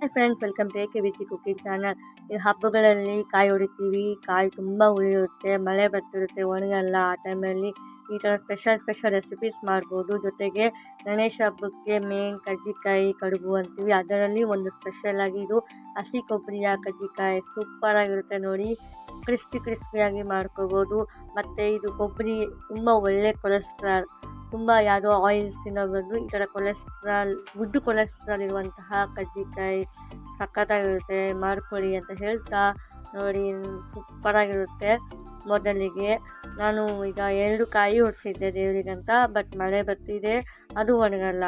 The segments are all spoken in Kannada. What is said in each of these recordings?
Hi friends welcome to K V ಬಿಚಿ cooking channel ಈ ಹಬ್ಬಗಳಲ್ಲಿ ಕಾಯಿ ಹೊಡಿತೀವಿ, ಕಾಯಿ ತುಂಬ ಉಳಿಯುತ್ತೆ, ಮಳೆ ಬರ್ತಿರುತ್ತೆ, ಒಣಗಲ್ಲ ಆ ಟೈಮಲ್ಲಿ ಈ ಥರ ಸ್ಪೆಷಲ್ ಸ್ಪೆಷಲ್ ರೆಸಿಪೀಸ್ ಮಾಡ್ಬೋದು. ಜೊತೆಗೆ ಗಣೇಶ ಹಬ್ಬಕ್ಕೆ ಮೇನ್ ಕಜ್ಜಿಕಾಯಿ, ಕಡುಬು ಅಂತೀವಿ. ಅದರಲ್ಲಿ ಒಂದು ಸ್ಪೆಷಲ್ ಆಗಿ ಇದು ಹಸಿ ಕೊಬ್ಬರಿಯ ಕಜ್ಜಿಕಾಯಿ ಸೂಪರಾಗಿರುತ್ತೆ ನೋಡಿ. ಕ್ರಿಸ್ಪಿ ಕ್ರಿಸ್ಪಿಯಾಗಿ ಮಾಡ್ಕೋಬೋದು. ಮತ್ತು ಇದು ಕೊಬ್ಬರಿ ತುಂಬ ಒಳ್ಳೆ ಕೊಲೆಸ್ಟ್ರಾಲ್ ತುಂಬ ಯಾವುದೋ ಆಯಿಲ್ಸ್ ತಿನ್ನೋ ಬದಲು ಈ ಥರ ಕೊಲೆಸ್ಟ್ರಾಲ್ ಗುಡ್ ಕೊಲೆಸ್ಟ್ರಾಲ್ ಇರುವಂತಹ ಕಜ್ಜಿಕಾಯಿ ಸಖತ್ತಾಗಿರುತ್ತೆ ಮಾಡ್ಕೊಳ್ಳಿ ಅಂತ ಹೇಳ್ತಾ ನೋಡಿ ಸೂಪರಾಗಿರುತ್ತೆ ಮೊದಲಿಗೆ. ನಾನು ಈಗ ಎರಡು ಕಾಯಿ ಹೊಡಿಸಿದ್ದೆ ದೇವರಿಗಂತ ಬಟ್ ಮಳೆ ಬರ್ತಿದೆ, ಅದು ಒಣಗಲ್ಲ.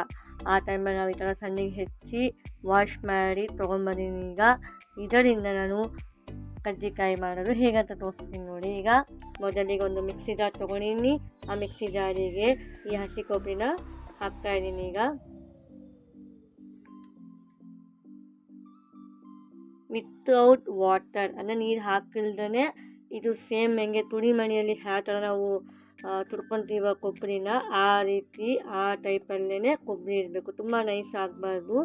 ಆ ಟೈಮಲ್ಲಿ ನಾವು ಈ ಥರ ಸಣ್ಣಗೆ ಹೆಚ್ಚಿ ವಾಶ್ ಮಾಡಿ ತೊಗೊಂಬಂದಿನಿ ಈಗ. ಇದರಿಂದ ನಾನು ಕಜ್ಜಿಕಾಯಿ ಮಾಡೋದು ಹೇಗಂತ ತೋರಿಸ್ತೀನಿ ನೋಡಿ. ಈಗ ಮೊದಲಿಗೆ ಒಂದು ಮಿಕ್ಸಿ ಜಾರ್ ತೊಗೊಂಡಿನಿ ಆ ಮಿಕ್ಸಿ ಜಾರಿಗೆ ಈ ಹಸಿ ಕೊಬ್ಬರಿನ ಹಾಕ್ತಾ ಇದ್ದೀನಿ ಈಗ. ವಿತೌಟ್ ವಾಟರ್ ಅಂದರೆ ನೀರು ಹಾಕಿಲ್ದೇ ಇದು ಸೇಮ್ ಹೆಂಗೆ ತುಡಿ ಮಣಿಯಲ್ಲಿ ಯಾವ ಥರ ನಾವು ತುರ್ಕೊತೀವ ಕೊಬ್ಬರಿನ ಆ ರೀತಿ, ಆ ಟೈಪಲ್ಲೇ ಕೊಬ್ಬರಿ ಇರಬೇಕು. ತುಂಬ ನೈಸ್ ಆಗಬಾರ್ದು.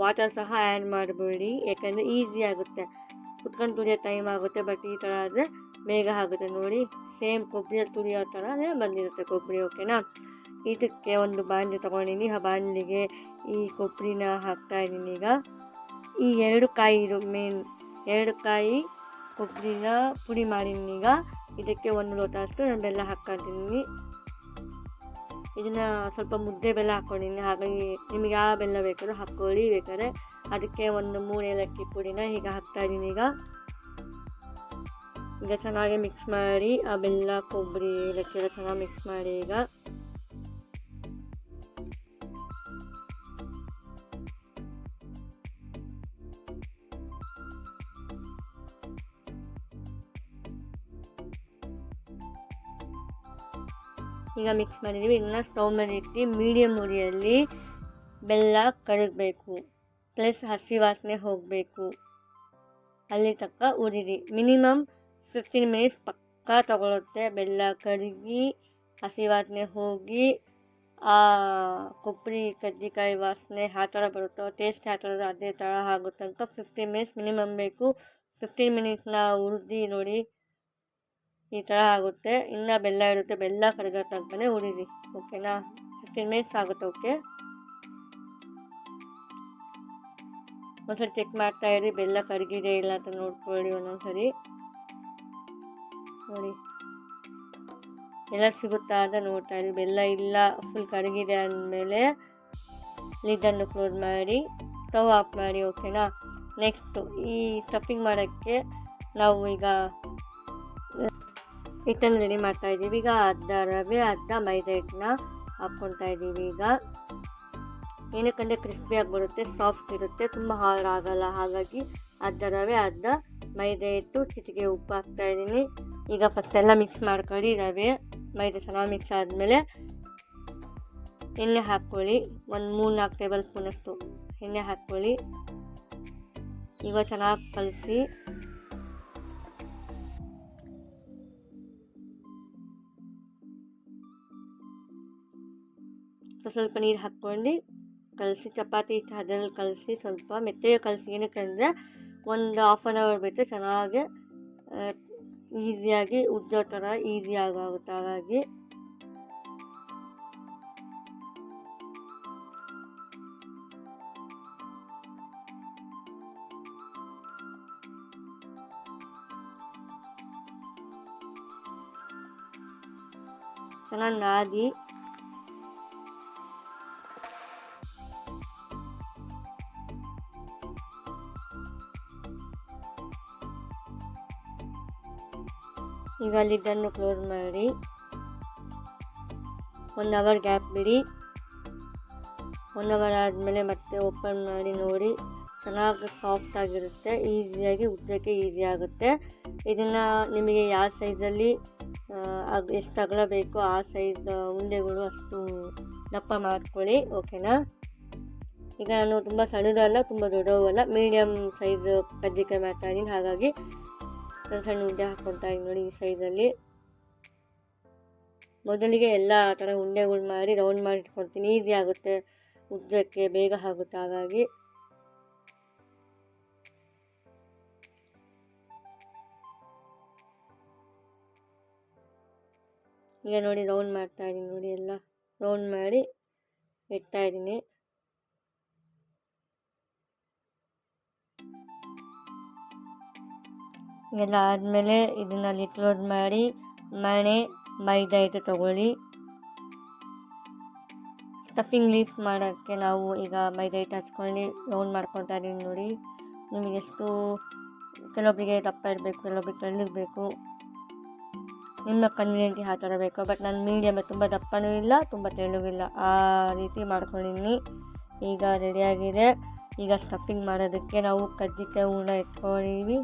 ವಾಟರ್ ಸಹ ಆ್ಯಡ್ ಮಾಡಬೇಡಿ. ಯಾಕಂದರೆ ಈಸಿ ಆಗುತ್ತೆ. ಕುತ್ಕೊಂಡು ತುಳಿಯೋ ಟೈಮ್ ಆಗುತ್ತೆ ಬಟ್ ಈ ಥರ ಆದರೆ ಬೇಗ ಆಗುತ್ತೆ ನೋಡಿ. ಸೇಮ್ ಕೊಬ್ಬರಿಯಲ್ಲಿ ತುಳಿಯೋ ಥರನೇ ಬಂದಿರುತ್ತೆ ಕೊಬ್ಬರಿ ಓಕೆನಾ ಇದಕ್ಕೆ ಒಂದು ಬಾಣಲಿ ತೊಗೊಂಡಿನಿ. ಆ ಬಾಣಲಿಗೆ ಈ ಕೊಬ್ಬರಿನ ಹಾಕ್ತಾಯಿದ್ದೀನಿ ಈಗ. ಈ ಎರಡು ಕಾಯಿ ಇದು ಮೇನ್ ಎರಡು ಕಾಯಿ ಕೊಬ್ಬರಿನ ಪುಡಿ ಮಾಡಿದ್ದೀನಿ ಈಗ. ಇದಕ್ಕೆ ಒಂದು ಲೋಟ ಅಷ್ಟು ನಾನು ಬೆಲ್ಲ ಹಾಕ್ಕೊಳ್ತೀನಿ ಇದನ್ನು ಸ್ವಲ್ಪ ಮುದ್ದೆ ಬೆಲ್ಲ ಹಾಕ್ಕೊಂಡಿದ್ದೀನಿ ಹಾಗಾಗಿ ನಿಮಗೆ ಯಾವ ಬೆಲ್ಲ ಬೇಕಾದ್ರೂ ಹಾಕ್ಕೊಳ್ಳಿ, ಬೇಕಾದ್ರೆ ಅದಕ್ಕೆ ಒಂದು ಮೂರು ಏಲಕ್ಕಿ ಪುಡಿನ ಈಗ ಹಾಕ್ತಾಯಿದ್ದೀನಿ ಈಗ. ಈಗ ಚೆನ್ನಾಗಿ ಮಿಕ್ಸ್ ಮಾಡಿ, ಆ ಬೆಲ್ಲ, ಕೊಬ್ಬರಿ, ಏಲಕ್ಕಿ ಎಲ್ಲ ಚೆನ್ನಾಗಿ ಮಿಕ್ಸ್ ಮಾಡಿ ಈಗ. ಈಗ ಮಿಕ್ಸ್ ಮಾಡಿದ್ದೀವಿ. ಇದನ್ನ ಸ್ಟವ್ ಮೇಲೆ ಇಟ್ಟು ಮೀಡಿಯಮ್ ಉರಿಯಲ್ಲಿ ಬೆಲ್ಲ ಕರಗಬೇಕು. ಪ್ಲಸ್ ಹಸಿ ವಾಸನೆ ಹೋಗಬೇಕು. ಅಲ್ಲಿ ತಕ್ಕ ಉರಿರಿ ಮಿನಿಮಮ್ ಫಿಫ್ಟೀನ್ ಮಿನಿಟ್ಸ್ ಪಕ್ಕ ತಗೊಳುತ್ತೆ. ಬೆಲ್ಲ ಕರಗಿ, ಹಸಿ ವಾಸನೆ ಹೋಗಿ, ಆ ಕೊಬ್ಬರಿ ಕಜ್ಜಿಕಾಯಿ ವಾಸನೆ ಆ ಥರ ಬರುತ್ತೋ ಟೇಸ್ಟ್ ಆ ಥರ ಅದೇ ಥರ ಆಗೋ ತನಕ ಫಿಫ್ಟೀನ್ ಮಿನಿಟ್ಸ್ ಮಿನಿಮಮ್ ಬೇಕು. ಫಿಫ್ಟೀನ್ ಮಿನಿಟ್ಸ್ನ ಹುರಿದು ನೋಡಿ ಈ ಥರ ಆಗುತ್ತೆ. ಇನ್ನೂ ಬೆಲ್ಲ ಇರುತ್ತೆ. ಬೆಲ್ಲ ಕರಗೋ ತನಕನೇ ಉರಿರಿ ಓಕೆನಾ ಫಿಫ್ಟೀನ್ ಮಿನಿಟ್ಸ್ ಆಗುತ್ತೆ ಓಕೆ ಒಂದ್ಸರಿ ಚೆಕ್ ಮಾಡ್ತಾ ಇರಿ, ಬೆಲ್ಲ ಕರಗಿದೆ ಇಲ್ಲ ಅಂತ ನೋಡ್ಕೊಳ್ಳಿ ಒಂದೊಂದ್ಸರಿ. ನೋಡಿ. ಎಲ್ಲ ಸಿಗುತ್ತಾ ಅಂತ ನೋಡ್ತಾ ಇರಿ. ಬೆಲ್ಲ ಇಲ್ಲ ಫುಲ್ ಕರಗಿದೆ ಅಂದಮೇಲೆ ಲಿಡ್ಡನ್ನು ಕ್ಲೋಸ್ ಮಾಡಿ ಸ್ಟವ್ ಆಫ್ ಮಾಡಿ ಓಕೆನಾ ನೆಕ್ಸ್ಟು ಈ ಸ್ಟಫಿಂಗ್ ಮಾಡೋಕ್ಕೆ ನಾವು ಈಗ ಹಿಟ್ಟನ್ನು ರೆಡಿ ಮಾಡ್ತಾ ಇದ್ದೀವಿ. ಈಗ ಅರ್ಧ ರವೆ, ಅರ್ಧ ಮೈದಾ ಹಿಟ್ಟನ್ನ ಹಾಕ್ಕೊತಾ ಇದ್ದೀವಿ ಈಗ. ಏನಕ್ಕಂದರೆ ಕ್ರಿಸ್ಪಿಯಾಗಿ ಬರುತ್ತೆ ಸಾಫ್ಟ್ ಇರುತ್ತೆ, ತುಂಬ ಆಗಲ್ಲ ಹಾಗಾಗಿ ಅರ್ಧ ರವೆ ಅರ್ಧ ಮೈದಾ ಇಟ್ಟು ಚಿಟಿಗೆ ಉಪ್ಪು ಹಾಕ್ತಾ ಇದ್ದೀನಿ. ಈಗ ಫಸ್ಟ್ ಎಲ್ಲ ಮಿಕ್ಸ್ ಮಾಡ್ಕೊಳ್ಳಿ, ರವೆ, ಮೈದೆ ಚೆನ್ನಾಗಿ ಮಿಕ್ಸ್ ಆದಮೇಲೆ ಎಣ್ಣೆ ಹಾಕ್ಕೊಳ್ಳಿ. ಒಂದು ಮೂರು ನಾಲ್ಕು ಟೇಬಲ್ ಸ್ಪೂನಷ್ಟು ಎಣ್ಣೆ ಹಾಕ್ಕೊಳ್ಳಿ. ಈಗ ಚೆನ್ನಾಗಿ ಕಲಸಿ ಸ್ವಲ್ಪ ನೀರು ಹಾಕ್ಕೊಂಡು ಕಲಸಿ ಚಪಾತಿ ಅದ್ರಲ್ಲಿ ಕಲಸಿ ಸ್ವಲ್ಪ ಮೆತ್ತಗೆ ಕಲಸಿ ಏನಕ್ಕೆ ಅಂದರೆ ಒಂದು ಹಾಫ್ ಆನ್ ಅವರ್ ಬಿಟ್ಟರೆ ಚೆನ್ನಾಗಿ ಈಸಿಯಾಗಿ ಉಜ್ಜೋ ಥರ ಈಸಿಯಾಗಿ ಆಗುತ್ತೆ ಹಾಗಾಗಿ ಚೆನ್ನಾಗಿ ನಾದಿ ಈಗ ಲಿಡ್ಡನ್ನು ಕ್ಲೋಸ್ ಮಾಡಿ. ಒನ್ ಅವರ್ ಗ್ಯಾಪ್ ಬಿಡಿ. ಒನ್ ಅವರ್ ಆದಮೇಲೆ ಮತ್ತೆ ಓಪನ್ ಮಾಡಿ ನೋಡಿ. ಚೆನ್ನಾಗಿ ಸಾಫ್ಟ್ ಆಗಿರುತ್ತೆ, ಈಸಿಯಾಗಿ ಉದ್ದಕ್ಕೆ ಈಸಿ ಆಗುತ್ತೆ. ಇದನ್ನು ನಿಮಗೆ ಯಾವ ಸೈಜಲ್ಲಿ ಎಷ್ಟು ಅಗಲ ಬೇಕೋ ಆ ಸೈಜ್ ಉಂಡೆಗಳು ಅಷ್ಟು ದಪ್ಪ ಮಾಡ್ಕೊಳ್ಳಿ ಓಕೆನಾ ಈಗ ನಾನು ತುಂಬ ಸಣ್ಣದಲ್ಲ, ತುಂಬ ದೊಡ್ಡವಲ್ಲ ಮೀಡಿಯಮ್ ಸೈಜ್ ಕಜ್ಜಿಕಾಯಿ ಮಾಡ್ತಾ ಇದ್ದೀನಿ ಹಾಗಾಗಿ ಸಣ್ಣ ಸಣ್ಣ ಉಂಡೆ ಹಾಕ್ಕೊಡ್ತಾ ಇದ್ದೀನಿ ನೋಡಿ ಈ ಸೈಜಲ್ಲಿ ಮೊದಲಿಗೆ ಎಲ್ಲ ಆ ಥರ ಉಂಡೆಗಳು ಮಾಡಿ ರೌಂಡ್ ಮಾಡಿ ಇಟ್ಕೊಳ್ತೀನಿ. ಈಸಿ ಆಗುತ್ತೆ. ಉದ್ದಕ್ಕೆ ಬೇಗ ಆಗುತ್ತೆ ಹಾಗಾಗಿ. ಈಗ ನೋಡಿ ರೌಂಡ್ ಮಾಡ್ತಾ ಇದ್ದೀನಿ ನೋಡಿ ಎಲ್ಲ. ರೌಂಡ್ ಮಾಡಿ ಇಡ್ತಾ ಇದ್ದೀನಿ ಎಲ್ಲ ಆದಮೇಲೆ ಇದನ್ನು ಲಿಕ್ಲೋಡ್ ಮಾಡಿ, ಮಣೆ, ಮೈದಾ ಹಿಟ್ಟು ತಗೊಳ್ಳಿ. ಸ್ಟಫಿಂಗ್ ಲೀಫ್ ಮಾಡೋಕ್ಕೆ ನಾವು ಈಗ ಮೈದಾ ಹಿಟ್ಟು ಹಚ್ಕೊಂಡು ರೌಂಡ್ ಮಾಡ್ಕೊತಾ ಇದ್ದೀನಿ ನೋಡಿ. ನಿಮಗೆ ಎಷ್ಟು ಕೆಲವೊಬ್ಬರಿಗೆ ದಪ್ಪ ಇರಬೇಕು ಕೆಲವೊಬ್ಬರಿಗೆ ತೆಳ್ಳಗಿರಬೇಕು ನಿಮ್ಮ ಕನ್ವೀನಿಯಂಟಿಗೆ ಆ ಥರ ಬೇಕು. ಬಟ್ ನಾನು ಮೀಡಿಯಮ್ ತುಂಬ ದಪ್ಪನೂ ಇಲ್ಲ, ತುಂಬ ತೆಳ್ಳಗಿಲ್ಲ ಆ ರೀತಿ ಮಾಡ್ಕೊಂಡಿದ್ದೀನಿ ಈಗ ರೆಡಿಯಾಗಿದೆ ಈಗ ಸ್ಟಫಿಂಗ್ ಮಾಡೋದಕ್ಕೆ ನಾವು ಕಜ್ಜಿಕಾಯಿ ಹೂರ್ಣ ಇಟ್ಕೊಂಡಿದ್ದೀವಿ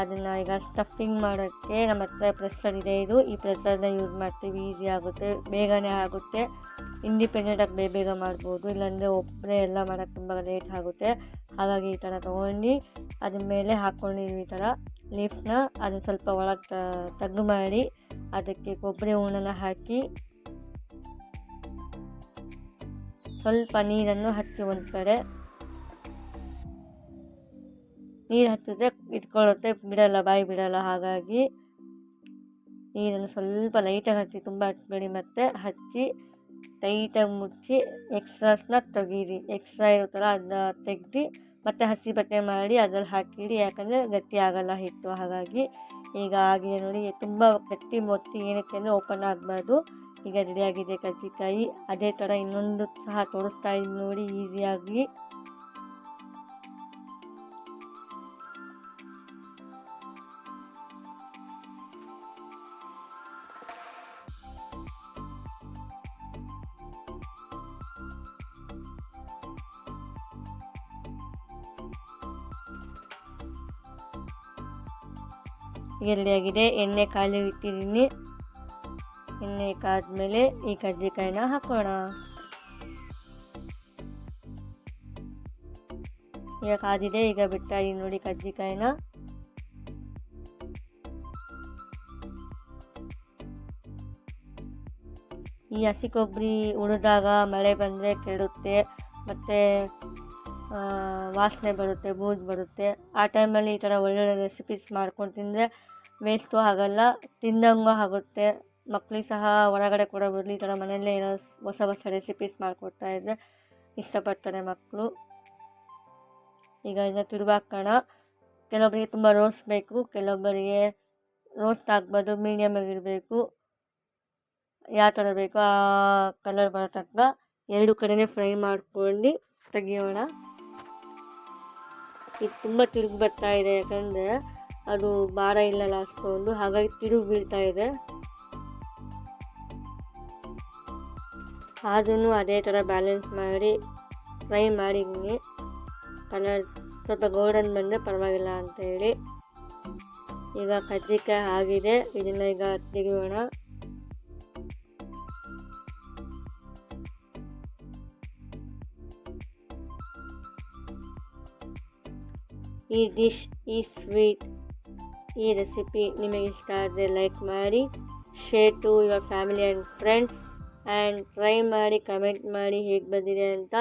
ಅದನ್ನು ಈಗ ಸ್ಟಫಿಂಗ್ ಮಾಡೋಕ್ಕೆ ನಮ್ಮ ಹತ್ರ ಪ್ರೆಸ್ಸರ್ ಇದೆ. ಇದು ಈ ಪ್ರೆಸ್ಸರ್ನ ಯೂಸ್ ಮಾಡ್ತೀವಿ. ಈಸಿ ಆಗುತ್ತೆ. ಬೇಗನೆ ಆಗುತ್ತೆ. ಇಂಡಿಪೆಂಡೆಂಟಾಗಿ ಬೇಗ ಬೇಗ ಮಾಡ್ಬೋದು. ಇಲ್ಲಾಂದರೆ ಒಬ್ಬರೇ ಎಲ್ಲ ಮಾಡೋಕ್ಕೆ ತುಂಬ ಲೇಟ್ ಆಗುತ್ತೆ. ಹಾಗಾಗಿ ಈ ಥರ ತೊಗೊಂಡು ಅದ್ರ ಮೇಲೆ ಹಾಕ್ಕೊಂಡಿದ್ವಿ ಈ ಥರ ಲೀಫ್ನ ಅದನ್ನು ಸ್ವಲ್ಪ ಒಳಗೆ ತಗ್ಗು ಮಾಡಿ ಅದಕ್ಕೆ ಕೊಬ್ಬರಿ ಹೂಣನ ಹಾಕಿ ಸ್ವಲ್ಪ ನೀರನ್ನು ಹಚ್ಚಿ ಒಂದು ಕಡೆ. ನೀರು ಹಚ್ಚಿದ್ರೆ ಇಟ್ಕೊಳ್ಳುತ್ತೆ, ಬಿಡಲ್ಲ, ಬಾಯಿ ಬಿಡಲ್ಲ. ಹಾಗಾಗಿ ನೀರನ್ನು ಸ್ವಲ್ಪ ಲೈಟಾಗಿ ಹಚ್ಚಿ ತುಂಬ ಹಚ್ಚಬೇಡಿ ಮತ್ತು. ಹಚ್ಚಿ ಟೈಟಾಗಿ ಮುಚ್ಚಿ ಎಕ್ಸ್ಟ್ರಾಸ್ನ ತೆಗೀರಿ. ಎಕ್ಸ್ಟ್ರಾ ಥರ ಅದನ್ನ ತೆಗ್ದು, ಮತ್ತೆ ಹಸಿ ಬಟ್ಟೆ ಮಾಡಿ ಅದ್ರಲ್ಲಿ ಹಾಕಿಡಿ. ಯಾಕಂದರೆ ಗಟ್ಟಿ ಆಗಲ್ಲ ಹಿಟ್ಟು. ಹಾಗಾಗಿ ಈಗ ಆಗಿದೆ ನೋಡಿ, ತುಂಬ ಗಟ್ಟಿ ಮೊತ್ತಿ ಏನಕ್ಕೆ ಅಂದರೆ ಓಪನ್ ಆಗಬಾರ್ದು. ಈಗ ರೆಡಿಯಾಗಿದೆ ಕಜ್ಜಿಕಾಯಿ ಅದೇ ಥರ ಇನ್ನೊಂದು ಸಹ ತೋರಿಸ್ತಾ ಇದ್ದೀನಿ ನೋಡಿ ಈಸಿಯಾಗಿ ರೆಡಿಯಾಗಿದೆ ಎಣ್ಣೆ ಕಾಲು ಇಟ್ಟಿದ್ದೀನಿ. ಎಣ್ಣೆ ಕಾದ್ಮೇಲೆ ಈ ಕಜ್ಜಿಕಾಯಿನ ಹಾಕೋಣ. ಈಗ ಕಾದಿದೆ. ಈಗ ಬಿಟ್ಟಾಗಿ ನೋಡಿ ಕರ್ಜಿಕಾಯಿನ. ಈ ಹಸಿ ಕೊಬ್ಬರಿ ಉಳಿದಾಗ ಮಳೆ ಬಂದರೆ ಕೆಡುತ್ತೆ. ಮತ್ತು ವಾಸನೆ ಬರುತ್ತೆ ಬೂದು ಬರುತ್ತೆ. ಆ ಟೈಮಲ್ಲಿ ಈ ಥರ ಒಳ್ಳೊಳ್ಳೆ ರೆಸಿಪೀಸ್ ಮಾಡ್ಕೊಂಡು ತಿಂದರೆ ವೇಸ್ಟು ಆಗೋಲ್ಲ, ತಿಂದಂಗೂ ಆಗುತ್ತೆ. ಮಕ್ಳಿಗೆ ಸಹ ಹೊರಗಡೆ ಕೊಡೋ ಈ ಥರ ಮನೆಯಲ್ಲೇ ಏನೋ ಹೊಸ ಹೊಸ ರೆಸಿಪೀಸ್ ಮಾಡಿಕೊಡ್ತಾ ಇದ್ದರೆ ಇಷ್ಟಪಡ್ತಾರೆ ಮಕ್ಕಳು ಈಗ ಇದನ್ನ ತಿರುವಾಕೋಣ ಕೆಲವೊಬ್ಬರಿಗೆ ತುಂಬ ರೋಸ್ಟ್ ಬೇಕು, ಕೆಲವೊಬ್ಬರಿಗೆ ರೋಸ್ಟ್ ಆಗ್ಬಾರ್ದು ಮೀಡಿಯಮಾಗಿರಬೇಕು ಯಾವ ಥರ ಬೇಕೋ ಆ ಕಲರ್ ಬರೋ ತನಕ ಎರಡು ಕಡೆನೇ ಫ್ರೈ ಮಾಡ್ಕೊಂಡು ತೆಗಿಯೋಣ. ಇದು ತುಂಬ ತಿರುಗಿ ಬರ್ತಾ ಇದೆ, ಯಾಕಂದರೆ ಅದು ಭಾರ ಇಲ್ಲ ಅಷ್ಟೊಂದು ಹಾಗಾಗಿ ತಿರುಗಿ ಬೀಳ್ತಾ ಇದೆ. ಅದನ್ನು ಅದೇ ಥರ ಬ್ಯಾಲೆನ್ಸ್ ಮಾಡಿ ಫ್ರೈ ಮಾಡಿದ್ದೀನಿ ಕಲರ್ ಸ್ವಲ್ಪ ಗೋಲ್ಡನ್ ಬಂದರೆ ಪರವಾಗಿಲ್ಲ ಅಂತ ಹೇಳಿ. ಈಗ ಕಜ್ಜಿಕಾಯಿ ಆಗಿದೆ. ಇದನ್ನು ಈಗ ತೆಗೆಯೋಣ. ಈ ಡಿಶ್ ಈ ಸ್ವೀಟ್ ಈ ರೆಸಿಪಿ ನಿಮಗೆ ಇಷ್ಟ ಆದರೆ ಲೈಕ್ ಮಾಡಿ share to your family and friends and try ಮಾಡಿ ಕಮೆಂಟ್ ಮಾಡಿ ಹೇಗೆ ಬಂದಿದೆ ಅಂತ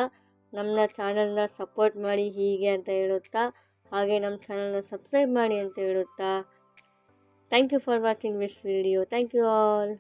ನಮ್ಮ ಚಾನಲ್ನ ಸಪೋರ್ಟ್ ಮಾಡಿ ಹೀಗೆ ಅಂತ ಹೇಳುತ್ತಾ, ಹಾಗೆ ನಮ್ಮ ಚಾನಲ್ನ ಸಬ್ಸ್ಕ್ರೈಬ್ ಮಾಡಿ ಅಂತ ಹೇಳುತ್ತಾ. Thank you for watching this video thank you all